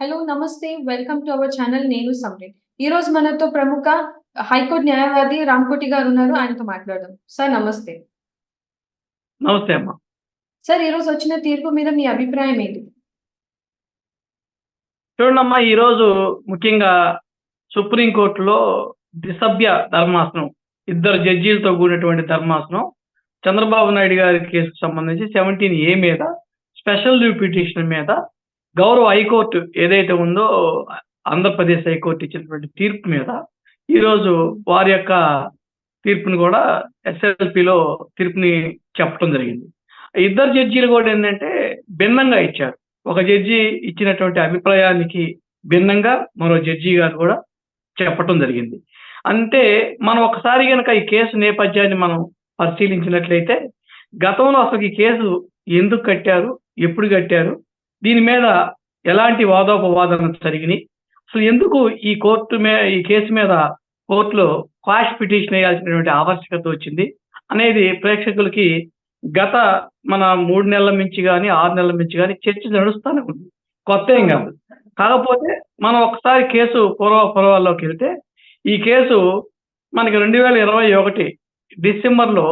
Hello నమస్తే. Welcome to our channel నేను సమృద్ధి ఈ రోజు మనతో ప్రముఖ హైకోర్టు న్యాయవాది రామ్కోటి గారు ఉన్నారు. ఆయనతో మాట్లాడదాం. సార్ నమస్తే. నమస్తే అమ్మా. సార్ ఈ రోజు వచ్చిన తీర్పు మీద మీ అభిప్రాయం ఏంటి? చూడమ్మా ఈరోజు ముఖ్యంగా సుప్రీంకోర్టులో ద్విసభ్య ధర్మాసనం ఇద్దరు జడ్జీలతో కూడినటువంటి ధర్మాసనం చంద్రబాబు నాయుడు గారి కేసుకు సంబంధించి సెవెంటీన్ ఏ మీద స్పెషల్ లీవ్ పిటిషన్ మీద గౌరవ హైకోర్టు ఏదైతే ఉందో ఆంధ్రప్రదేశ్ హైకోర్టు ఇచ్చినటువంటి తీర్పు మీద ఈరోజు వారి యొక్క తీర్పుని కూడా ఎస్ఎల్పిలో తీర్పుని చెప్పడం జరిగింది. ఇద్దరు జడ్జీలు కూడా ఏంటంటే భిన్నంగా ఇచ్చారు. ఒక జడ్జి ఇచ్చినటువంటి అభిప్రాయానికి భిన్నంగా మరో జడ్జి గారు కూడా చెప్పటం జరిగింది. అంటే మనం ఒకసారి కనుక ఈ కేసు నేపథ్యాన్ని మనం పరిశీలించినట్లయితే గతంలో అసలు ఈ కేసు ఎందుకు కట్టారు? ఎప్పుడు కట్టారు? దీని మీద ఎలాంటి వాదోపవాదనలు జరిగినాయి? అసలు ఎందుకు ఈ కోర్టు మీద ఈ కేసు మీద కోర్టులో క్వాష్ పిటిషన్ వేయాల్సినటువంటి ఆవశ్యకత వచ్చింది? అనేది ప్రేక్షకులకి గత మన మూడు నెలల నుంచి కానీ ఆరు నెలల నుంచి కానీ చర్చ నడుస్తూనే ఉంది. కొత్త ఏం కాదు. కాకపోతే మనం ఒకసారి కేసు పూర్వ పూర్వాల్లోకి వెళ్తే ఈ కేసు మనకి రెండు వేల ఇరవై ఒకటి డిసెంబర్లో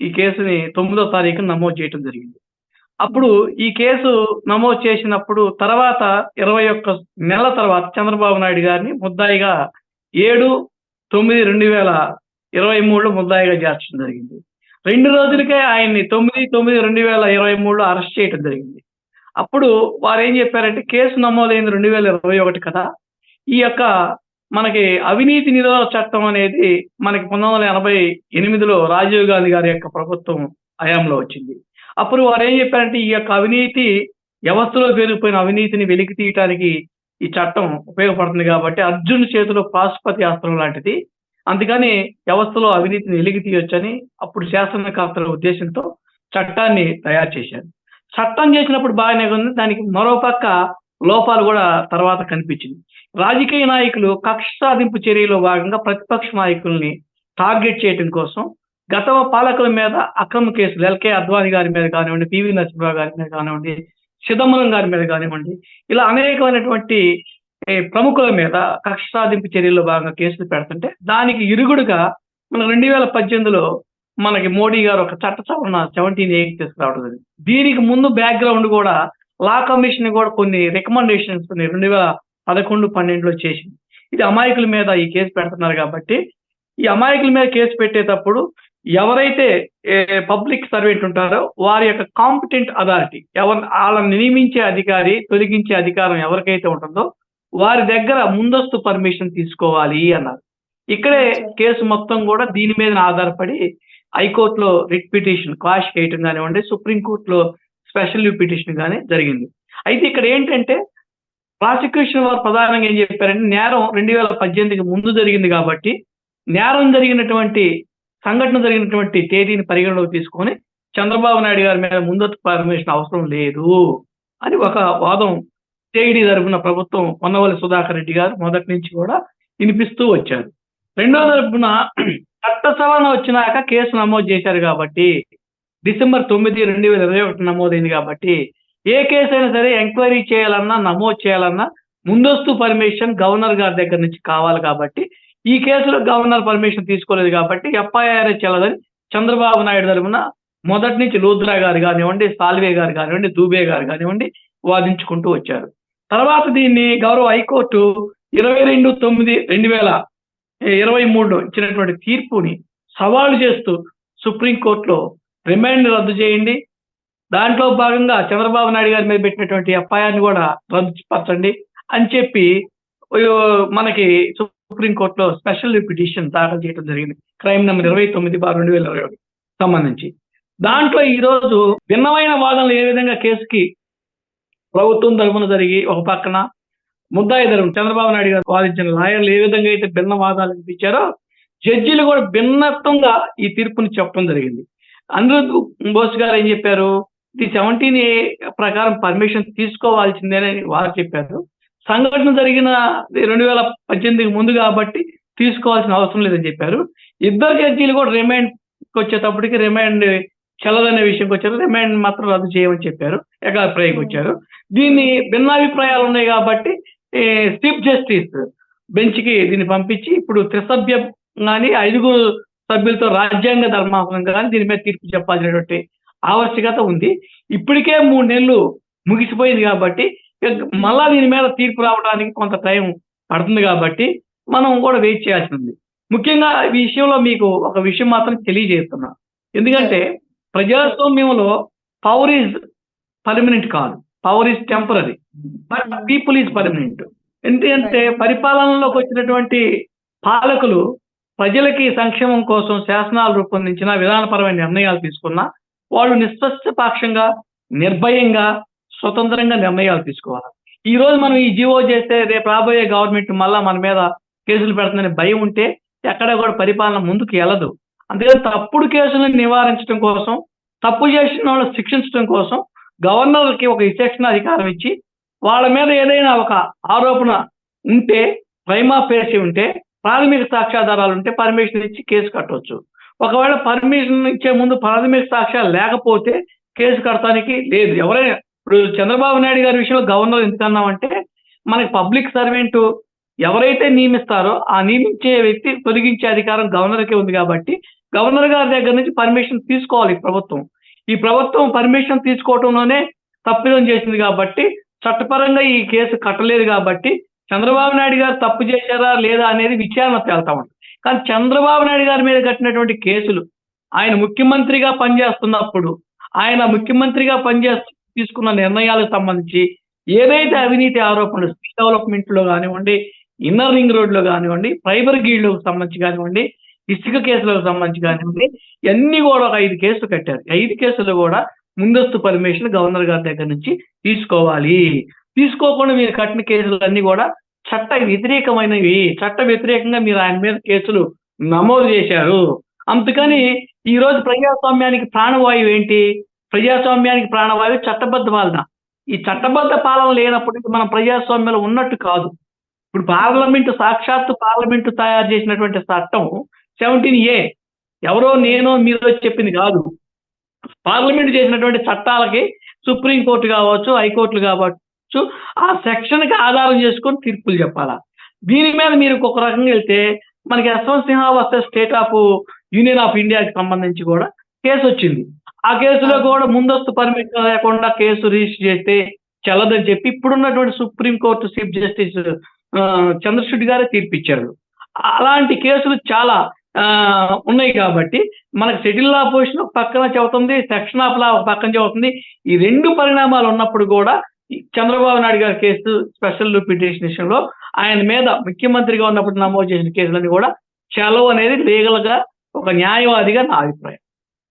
ఈ కేసుని తొమ్మిదో తారీఖున నమోదు చేయడం జరిగింది. అప్పుడు ఈ కేసు నమోదు చేసినప్పుడు తర్వాత ఇరవై ఒక్క నెలల తర్వాత చంద్రబాబు నాయుడు గారిని ముద్దాయిగా ఏడు తొమ్మిది రెండు వేల ఇరవై మూడులో ముద్దాయిగా చేర్చడం జరిగింది. రెండు రోజులకే ఆయన్ని తొమ్మిది తొమ్మిది రెండు వేల ఇరవై మూడులో అరెస్ట్ చేయడం జరిగింది. అప్పుడు వారు ఏం చెప్పారంటే కేసు నమోదైంది రెండు వేల ఇరవై ఒకటి కదా. ఈ యొక్క మనకి అవినీతి నిరోధక చట్టం అనేది మనకి పంతొమ్మిది వందల ఎనభై ఎనిమిదిలో రాజీవ్ గాంధీ గారి యొక్క ప్రభుత్వం హయాంలో వచ్చింది. అప్పుడు వారు ఏం చెప్పారంటే ఈ యొక్క అవినీతి వ్యవస్థలో పెరిగిపోయిన అవినీతిని వెలికి తీయటానికి ఈ చట్టం ఉపయోగపడుతుంది కాబట్టి అర్జున్ చేతిలో పాశుపతి అస్త్రం లాంటిది. అందుకని వ్యవస్థలో అవినీతిని వెలికి తీయొచ్చని అప్పుడు శాసనకర్తల ఉద్దేశంతో చట్టాన్ని తయారు చేశారు. చట్టం చేసినప్పుడు బాగానే ఉంది. దానికి మరో పక్క లోపాలు కూడా తర్వాత కనిపించింది. రాజకీయ నాయకులు కక్ష సాధింపు చర్యలో భాగంగా ప్రతిపక్ష నాయకుల్ని టార్గెట్ చేయడం కోసం గత పాలకుల మీద అక్రమ కేసులు ఎల్కే అద్వాని గారి మీద కానివ్వండి పివి నరసింహరావు గారి మీద కానివ్వండి చిదంబరం గారి మీద కానివ్వండి ఇలా అనేకమైనటువంటి ప్రముఖుల మీద కక్ష సాధింపు చర్యల్లో భాగంగా కేసులు పెడుతుంటే దానికి ఇరుగుడుగా మన రెండు వేల పద్దెనిమిదిలో మనకి మోడీ గారు ఒక చట్ట సవరణ సెవెంటీన్ ఎయిట్ తీసుకురావడం దీనికి ముందు బ్యాక్గ్రౌండ్ కూడా లా కమిషన్ కూడా కొన్ని రికమెండేషన్స్ రెండు వేల పదకొండు పన్నెండులో చేసింది. ఇది అమాయకుల మీద ఈ కేసు పెడుతున్నారు కాబట్టి ఈ అమాయకుల మీద కేసు పెట్టేటప్పుడు ఎవరైతే పబ్లిక్ సర్వెంట్ ఉంటారో వారి యొక్క కాంపిటెంట్ అథారిటీ ఎవరు వాళ్ళని నియమించే అధికారి తొలగించే అధికారం ఎవరికైతే ఉంటుందో వారి దగ్గర ముందస్తు పర్మిషన్ తీసుకోవాలి అన్నారు. ఇక్కడే కేసు మొత్తం కూడా దీని మీద ఆధారపడి హైకోర్టులో రిట్ పిటిషన్ క్వాష్ చేయటం కానివ్వండి సుప్రీంకోర్టులో స్పెషల్ పిటిషన్ కానీ జరిగింది. అయితే ఇక్కడ ఏంటంటే ప్రాసిక్యూషన్ వారు ప్రధానంగా ఏం చెప్పారంటే నేరం రెండు వేల పద్దెనిమిదికి ముందు జరిగింది కాబట్టి నేరం జరిగినటువంటి సంఘటన జరిగినటువంటి తేదీని పరిగణలోకి తీసుకొని చంద్రబాబు నాయుడు గారి మీద ముందస్తు పర్మిషన్ అవసరం లేదు అని ఒక వాదం సిఐడి తరపున ప్రభుత్వం పొన్నవల్లి సుధాకర్ రెడ్డి గారు మొదటి నుంచి కూడా వినిపిస్తూ వచ్చారు. రెండో తరపున చట్ట సవరణ వచ్చినాక కేసు నమోదు చేశారు కాబట్టి డిసెంబర్ తొమ్మిది రెండు వేల ఇరవై ఒకటి నమోదైంది కాబట్టి ఏ కేసు అయినా సరే ఎంక్వైరీ చేయాలన్నా నమోదు చేయాలన్నా ముందస్తు పర్మిషన్ గవర్నర్ గారి దగ్గర నుంచి కావాలి కాబట్టి ఈ కేసులో గవర్నర్ పర్మిషన్ తీసుకోలేదు కాబట్టి ఎఫ్ఐఆర్ చెల్లదని చంద్రబాబు నాయుడు తరపున మొదటి నుంచి లూద్రా గారు కానివ్వండి సాల్వే గారు కానివ్వండి దూబే గారు కానివ్వండి వాదించుకుంటూ వచ్చారు. తర్వాత దీన్ని గౌరవ హైకోర్టు ఇరవై రెండు తొమ్మిది రెండు వేల ఇరవై మూడులో ఇచ్చినటువంటి తీర్పుని సవాలు చేస్తూ సుప్రీంకోర్టులో రిమైండ్ రద్దు చేయండి. దాంట్లో భాగంగా చంద్రబాబు నాయుడు గారి మీద పెట్టినటువంటి ఎఫ్ఐఆర్ని కూడా రద్దు పరచండి అని చెప్పి మనకి సుప్రీంకోర్టులో స్పెషల్ పిటిషన్ దాఖలు చేయడం జరిగింది. క్రైమ్ నెంబర్ ఇరవై తొమ్మిది బార్ రెండు వేల ఇరవై సంబంధించి. దాంట్లో ఈరోజు భిన్నమైన వాదనలు ఏ విధంగా కేసుకి ప్రభుత్వం తరఫున జరిగి ఒక పక్కన ముద్దాయి తరఫున చంద్రబాబు నాయుడు గారు వాదించిన లాయర్లు ఏ విధంగా అయితే భిన్న వాదాలు వినిపించారో జడ్జీలు కూడా భిన్నత్వంగా ఈ తీర్పుని చెప్పడం జరిగింది. అనిరుద్ బోస్ గారు ఏం చెప్పారు? ఇది సెవెంటీన్ ఏ ప్రకారం పర్మిషన్ తీసుకోవాల్సిందేనని వారు చెప్పారు. సంఘటన జరిగిన రెండు వేల పద్దెనిమిదికి ముందు కాబట్టి తీసుకోవాల్సిన అవసరం లేదని చెప్పారు. ఇద్దరు జడ్జీలు కూడా రిమైండ్ వచ్చేటప్పటికి రిమైండ్ చెల్లదనే విషయంకి వచ్చారు. రిమాండ్ మాత్రం రద్దు చేయమని చెప్పారు. ఏకాభిప్రాయంకి వచ్చారు. దీన్ని భిన్నాభిప్రాయాలు ఉన్నాయి కాబట్టి చీఫ్ జస్టిస్ బెంచ్కి దీన్ని పంపించి ఇప్పుడు త్రిసభ్య కానీ ఐదుగురు సభ్యులతో రాజ్యాంగ ధర్మాసనం కానీ దీని మీద తీర్పు చెప్పాల్సినటువంటి ఆవశ్యకత ఉంది. ఇప్పటికే మూడు నెలలు ముగిసిపోయింది కాబట్టి మళ్ళా దీని మీద తీర్పు రావడానికి కొంత టైం పడుతుంది కాబట్టి మనం కూడా వెయిట్ చేయాల్సి ఉంది ముఖ్యంగా ఈ విషయంలో మీకు ఒక విషయం మాత్రం తెలియజేస్తున్నా. ఎందుకంటే ప్రజాస్వామ్యంలో పవర్ ఈజ్ పర్మనెంట్ కాదు. Power is temporary but people is permanent ఎందుకంటే పరిపాలనలోకి వచ్చినటువంటి పాలకులు ప్రజలకి సంక్షేమం కోసం శాసనాలు రూపొందించిన విధానపరమైన నిర్ణయాలు తీసుకున్నా వాళ్ళు నిష్పక్షపాక్షంగా నిర్భయంగా స్వతంత్రంగా నిర్ణయాలు తీసుకోవాలి. ఈ రోజు మనం ఈ జీవో చేస్తే రేపు రాబోయే గవర్నమెంట్ మళ్ళా మన మీద కేసులు పెడుతుందనే భయం ఉంటే ఎక్కడ కూడా పరిపాలన ముందుకు వెళ్ళదు. అందుకని తప్పుడు కేసులను నివారించడం కోసం తప్పు చేసిన వాళ్ళని శిక్షించడం కోసం గవర్నర్కి ఒక విచక్షణ అధికారం ఇచ్చి వాళ్ళ మీద ఏదైనా ఒక ఆరోపణ ఉంటే ప్రైమా పేసి ఉంటే ప్రాథమిక సాక్ష్యాధారాలు ఉంటే పర్మిషన్ ఇచ్చి కేసు కట్టవచ్చు ఒకవేళ పర్మిషన్ ఇచ్చే ముందు ప్రాథమిక సాక్ష్యాలు లేకపోతే కేసు కట్టడానికి లేదు. ఎవరైనా ఇప్పుడు చంద్రబాబు నాయుడు గారి విషయంలో గవర్నర్ ఎందుకన్నామంటే మనకి పబ్లిక్ సర్వెంట్ ఎవరైతే నియమిస్తారో ఆ నియమించే వ్యక్తి తొలగించే అధికారం గవర్నర్కే ఉంది కాబట్టి గవర్నర్ గారి దగ్గర నుంచి పర్మిషన్ తీసుకోవాలి ప్రభుత్వం. ఈ ప్రభుత్వం పర్మిషన్ తీసుకోవటంలోనే తప్పిదం చేసింది కాబట్టి చట్టపరంగా ఈ కేసు కట్టలేదు కాబట్టి చంద్రబాబు నాయుడు గారు తప్పు చేశారా లేదా అనేది విచారణ తేలుతా ఉంటుంది కానీ చంద్రబాబు నాయుడు గారి మీద కట్టినటువంటి కేసులు ఆయన ముఖ్యమంత్రిగా పనిచేస్తున్నప్పుడు ఆయన ముఖ్యమంత్రిగా పనిచేస్తు తీసుకున్న నిర్ణయాలకు సంబంధించి ఏదైతే అవినీతి ఆరోపణలు స్కిల్ డెవలప్మెంట్లో కానివ్వండి ఇన్నర్ రింగ్ రోడ్లో కానివ్వండి ఫైబర్ గీళ్ళకు సంబంధించి కానివ్వండి ఇసుక కేసులకు సంబంధించి కానివ్వండి ఇవన్నీ కూడా ఒక ఐదు కేసులు కట్టారు. ఐదు కేసులు కూడా ముందస్తు పర్మిషన్ గవర్నర్ గారి దగ్గర నుంచి తీసుకోవాలి. తీసుకోకుండా మీరు కట్టిన కేసులు అన్ని కూడా చట్ట వ్యతిరేకమైనవి. చట్ట వ్యతిరేకంగా మీరు ఆయన మీద కేసులు నమోదు చేశారు. అందుకని ఈ రోజు ప్రజాస్వామ్యానికి ప్రాణవాయువు ఏంటి? ప్రజాస్వామ్యానికి ప్రాణవాయువు చట్టబద్ధ పాలన ఈ చట్టబద్ధ పాలన లేనప్పటికీ మనం ప్రజాస్వామ్యంలో ఉన్నట్టు కాదు. ఇప్పుడు పార్లమెంటు సాక్షాత్తు పార్లమెంటు తయారు చేసినటువంటి చట్టం సెవెంటీన్ ఏ. ఎవరో నేను మీరు చెప్పింది కాదు. పార్లమెంట్ చేసినటువంటి చట్టాలకి సుప్రీంకోర్టు కావచ్చు హైకోర్టులు కావచ్చు ఆ సెక్షన్కి ఆధారం చేసుకొని తీర్పులు చెప్పాలా? దీని మీద మీరు ఒక రకంగా వెళ్తే మనకి యశ్వంత్ సిన్హా వస్తే స్టేట్ ఆఫ్ యూనియన్ ఆఫ్ ఇండియాకి సంబంధించి కూడా కేసు వచ్చింది ఆ కేసులో కూడా ముందస్తు పర్మిషన్ లేకుండా కేసు రిజిస్టర్ చేస్తే చల్లదని చెప్పి ఇప్పుడున్నటువంటి సుప్రీంకోర్టు చీఫ్ జస్టిస్ ఆ, గారే తీర్పిచ్చారు. అలాంటి కేసులు చాలా ఆ, ఉన్నాయి కాబట్టి మనకు సెటిల్ లా పొజిషన్ ఒక పక్కన చెబుతుంది సెక్షన్ ఆఫ్ లా ఒక పక్కన చెబుతుంది. ఈ రెండు పరిణామాలు ఉన్నప్పుడు కూడా చంద్రబాబు నాయుడు గారి కేసు స్పెషల్ పిటిషన్ విషయంలో ఆయన మీద ముఖ్యమంత్రిగా ఉన్నప్పుడు నమోదు చేసిన కేసులన్నీ కూడా చెలవు అనేది లీగల్గా ఒక న్యాయవాదిగా నా అభిప్రాయం.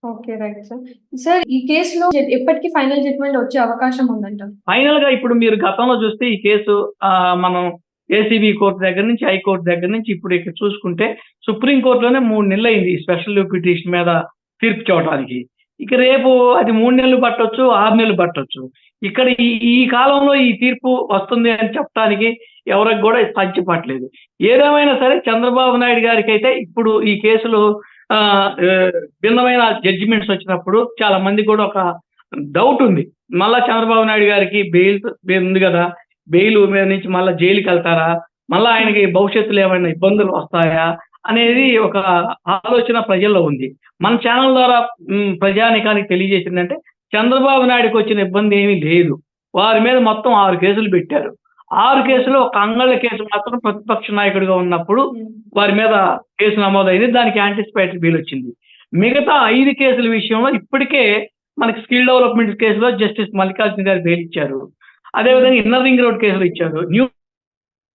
Okay right sir. సార్ ఈ కేసులో ఎప్పటికీ ఫైనల్ జడ్జ్మెంట్ వచ్చే అవకాశం ఉందంట? ఫైనల్గా ఇప్పుడు మీరు గతంలో చూస్తే ఈ కేసు మనం ఏసీబీ కోర్టు దగ్గర నుంచి హైకోర్టు దగ్గర నుంచి ఇప్పుడు ఇక్కడ చూసుకుంటే సుప్రీం కోర్టులోనే మూడు నెలలు అయింది ఈ స్పెషల్ పిటిషన్ మీద తీర్పు చూడటానికి ఇక రేపు అది మూడు నెలలు పట్టొచ్చు ఆరు నెలలు పట్టొచ్చు. ఇక్కడ ఈ కాలంలో ఈ తీర్పు వస్తుంది అని చెప్పడానికి ఎవరికి కూడా సాధ్యపడలేదు ఏదేమైనా సరే చంద్రబాబు నాయుడు గారికి అయితే ఇప్పుడు ఈ కేసులో భిన్నమైన జడ్జిమెంట్స్ వచ్చినప్పుడు చాలా మంది కూడా ఒక డౌట్ ఉంది. మళ్ళా చంద్రబాబు నాయుడు గారికి బెయిల్ ఉంది కదా బెయిల్ మీద నుంచి మళ్ళీ జైలుకి వెళ్తారా మళ్ళీ ఆయనకి భవిష్యత్తులో ఏమైనా ఇబ్బందులు వస్తాయా అనేది ఒక ఆలోచన ప్రజల్లో ఉంది. మన ఛానల్ ద్వారా ప్రజానికానికి తెలియజేసిందంటే చంద్రబాబు నాయుడుకి వచ్చిన ఇబ్బంది ఏమీ లేదు. వారి మీద మొత్తం ఆరు కేసులు పెట్టారు. ఆరు కేసులు ఒక అంగళ్ళ కేసు మాత్రం ప్రతిపక్ష నాయకుడిగా ఉన్నప్పుడు వారి మీద కేసు నమోదైంది. దానికి యాంటిసిపేటరీ బెయిల్ వచ్చింది. మిగతా ఐదు కేసుల విషయంలో ఇప్పటికే మనకి స్కిల్ డెవలప్మెంట్ కేసులో జస్టిస్ మల్లికార్జున గారు బెయిల్ ఇచ్చారు. అదేవిధంగా ఇన్నర్ రింగ్ రోడ్ కేసులు ఇచ్చారు. న్యూ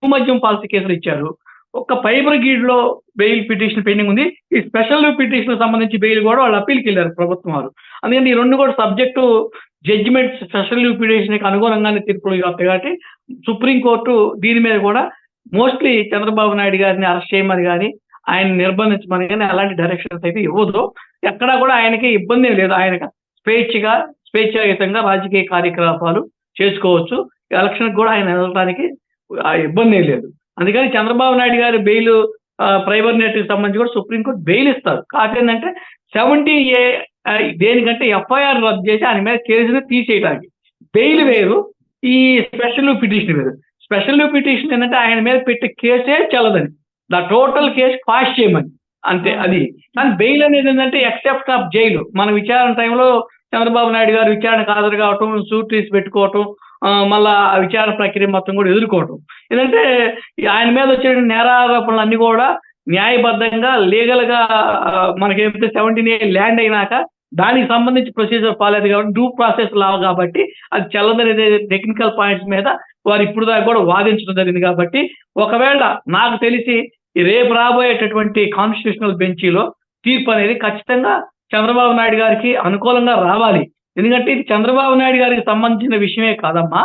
మద్యం పాలసీ కేసులు ఇచ్చారు. ఒక్క ఫైబర్ గీడ్లో బెయిల్ పిటిషన్ పెండింగ్ ఉంది. ఈ స్పెషల్ పిటిషన్ సంబంధించి బెయిల్ కూడా వాళ్ళు అప్పీల్కి వెళ్ళారు ప్రభుత్వం వారు. అందుకని ఈ రెండు కూడా సబ్జెక్టు జడ్జిమెంట్ స్పెషల్ పిటిషన్కి అనుగుణంగానే తీర్పులు వస్తాయి కాబట్టి సుప్రీంకోర్టు దీని మీద కూడా మోస్ట్లీ చంద్రబాబు నాయుడు గారిని అరెస్ట్ చేయమని కానీ ఆయన నిర్బంధించమని కానీ అలాంటి డైరెక్షన్స్ అయితే ఇవ్వదు. ఎక్కడా కూడా ఆయనకి ఇబ్బంది లేదు. ఆయన స్వేచ్ఛగా స్వేచ్ఛాయుతంగా రాజకీయ కార్యకలాపాలు చేసుకోవచ్చు. ఎలక్షన్ కూడా ఆయన వెళ్ళడానికి ఆ ఇబ్బంది లేదు. అందుకని చంద్రబాబు నాయుడు గారి బెయిల్ ప్రైవేట్ నెట్ సంబంధించి కూడా సుప్రీంకోర్టు బెయిల్ ఇస్తారు కాకపోతే ఏంటంటే సెవెంటీ ఏ దేనికంటే ఎఫ్ఐఆర్ రద్దు చేసి ఆయన మీద కేసుని తీసేయడానికి బెయిల్ వేరు ఈ స్పెషల్ పిటిషన్ వేరు. స్పెషల్ పిటిషన్ ఏంటంటే ఆయన మీద పెట్టే కేసే చెల్లదని. ద టోటల్ కేసు పాస్ చేయమని. అంతే అది. కానీ బెయిల్ అనేది ఏంటంటే ఎక్సెప్ట్ ఆఫ్ జైలు మన విచారణ టైంలో చంద్రబాబు నాయుడు గారు విచారణకు హాజరు కావటం సూట్ తీసి పెట్టుకోవటం మళ్ళా ఆ విచారణ ప్రక్రియ మొత్తం కూడా ఎదుర్కోవటం. ఎందుకంటే ఆయన మీద వచ్చే నేరారోపణలు అన్ని కూడా న్యాయబద్ధంగా లీగల్గా మనకేమైతే సెవెంటీన్ ఏ ల్యాండ్ అయినాక దానికి సంబంధించి ప్రొసీజర్ ఫాలో కాబట్టి డ్యూ ప్రాసెస్ లా కాబట్టి అది చల్లదని టెక్నికల్ పాయింట్స్ మీద వారు ఇప్పుడు దాకా కూడా వాదించడం జరిగింది కాబట్టి ఒకవేళ నాకు తెలిసి రేపు రాబోయేటటువంటి కాన్స్టిట్యూషనల్ బెంచీలో తీర్పు అనేది ఖచ్చితంగా చంద్రబాబు నాయుడు గారికి అనుకూలంగా రావాలి. ఎందుకంటే ఇది చంద్రబాబు నాయుడు గారికి సంబంధించిన విషయమే కాదమ్మా.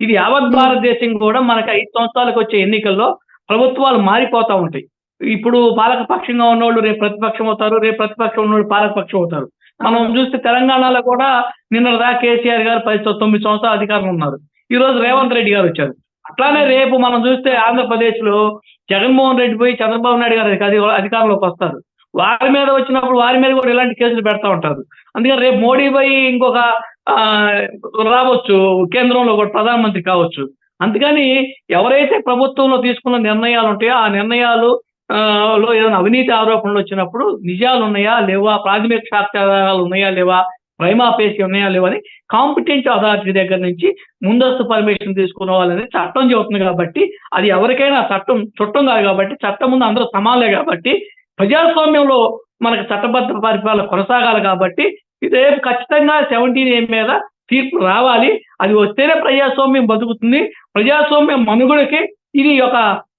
ఇది యావత్ భారతదేశం కూడా మనకి ఐదు సంవత్సరాలకు వచ్చే ఎన్నికల్లో ప్రభుత్వాలు మారిపోతూ ఉంటాయి. ఇప్పుడు పాలక పక్షంగా ఉన్నోళ్ళు రేపు ప్రతిపక్షం అవుతారు రేపు ప్రతిపక్షం ఉన్నోళ్ళు పాలక పక్షం అవుతారు. మనం చూస్తే తెలంగాణలో కూడా నిన్న దా కేసీఆర్ గారు పది తొమ్మిది సంవత్సరాలు అధికారంలో ఉన్నారు. ఈ రోజు రేవంత్ రెడ్డి గారు వచ్చారు. అట్లానే రేపు మనం చూస్తే ఆంధ్రప్రదేశ్లో జగన్మోహన్ రెడ్డి పోయి చంద్రబాబు నాయుడు గారు అధి- అధికారంలోకి వస్తారు. వారి మీద వచ్చినప్పుడు వారి మీద కూడా ఇలాంటి కేసులు పెడతా ఉంటారు. అందుకని రేపు మోడీ పోయి ఇంకొక ఆ, రావచ్చు కేంద్రంలో కూడా ప్రధానమంత్రి కావచ్చు. అందుకని ఎవరైతే ప్రభుత్వంలో తీసుకున్న నిర్ణయాలు ఉంటాయో ఆ నిర్ణయాలు లో ఏదైనా అవినీతి ఆరోపణలు వచ్చినప్పుడు నిజాలు ఉన్నాయా లేవా? ప్రాథమిక సాక్ష్యాధారాలు ఉన్నాయా లేవా? ప్రైమాపేసి ఉన్నాయా లేవా అని కాంపిటెంట్ అథారిటీ దగ్గర నుంచి ముందస్తు పర్మిషన్ తీసుకున్న వాళ్ళని చట్టం చెబుతుంది కాబట్టి అది ఎవరికైనా చట్టం చుట్టం కాదు కాబట్టి చట్టం ముందు అందరూ సమానలే కాబట్టి ప్రజాస్వామ్యంలో మనకు చట్టబద్ధ పరిపాలన కొనసాగాలి కాబట్టి ఇది రేపు ఖచ్చితంగా సెవెంటీన్ ఏం మీద తీర్పు రావాలి. అది వస్తేనే ప్రజాస్వామ్యం బతుకుతుంది. ప్రజాస్వామ్యం మనుగడకి ఇది ఒక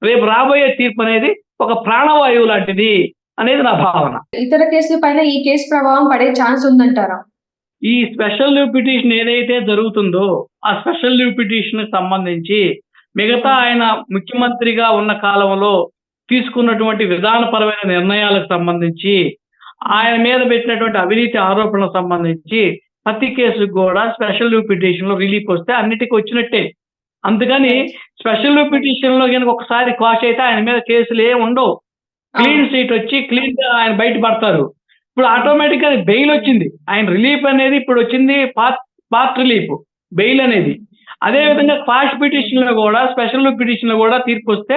రేపు రాబోయే తీర్పు అనేది ఒక ప్రాణవాయువు లాంటిది అనేది నా భావన. ఇతర కేసుల పైన ఈ కేసు ప్రభావం పడే ఛాన్స్ ఉందంటారా? ఈ స్పెషల్ లీవ్ పిటిషన్ ఏదైతే జరుగుతుందో ఆ స్పెషల్ లీవ్ పిటిషన్ సంబంధించి మిగతా ఆయన ముఖ్యమంత్రిగా ఉన్న కాలంలో తీసుకున్నటువంటి విధానపరమైన నిర్ణయాలకు సంబంధించి ఆయన మీద పెట్టినటువంటి అవినీతి ఆరోపణలకు సంబంధించి ప్రతి కేసుకు కూడా స్పెషల్ లీవ్ పిటిషన్లో రిలీఫ్ వస్తే అన్నిటికీ వచ్చినట్టే. అందుకని స్పెషల్ పిటిషన్లో కనుక ఒకసారి క్వాష్ అయితే ఆయన మీద కేసులు ఏమి ఉండవు. క్లీన్ సీట్ వచ్చి క్లీన్గా ఆయన బయట పడతారు. ఇప్పుడు ఆటోమేటిక్గా బెయిల్ వచ్చింది. ఆయన రిలీఫ్ అనేది ఇప్పుడు వచ్చింది పార్ట్ పార్ట్ రిలీఫ్ బెయిల్ అనేది. అదే విధంగా ఫాస్ట్ పిటిషన్లో కూడా స్పెషల్ పిటిషన్లో కూడా తీర్పు వస్తే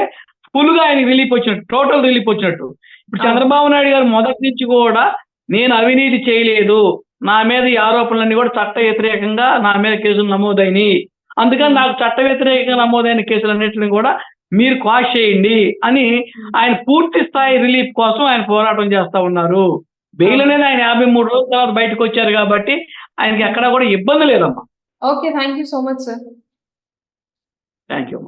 ఫుల్గా ఆయన రిలీఫ్ వచ్చినట్టు టోటల్ రిలీఫ్ వచ్చినట్టు. ఇప్పుడు చంద్రబాబు నాయుడు గారు మొదటి నుంచి కూడా నేను అవినీతి చేయలేదు. నా మీద ఈ ఆరోపణలన్నీ కూడా చట్ట వ్యతిరేకంగా నా మీద కేసులు నమోదైనవి అందుకని నాకు చట్ట వ్యతిరేకంగా నమోదైన కేసులన్నింటిని కూడా మీరు క్వాష్ చేయండి అని ఆయన పూర్తి స్థాయి రిలీఫ్ కోసం ఆయన పోరాటం చేస్తా ఉన్నారు. బెయిల్ అనేది ఆయన యాభై మూడు రోజుల తర్వాత బయటకు వచ్చారు కాబట్టి ఆయనకి ఎక్కడా కూడా ఇబ్బంది లేదమ్మా. Okay thank you so much sir. Thank you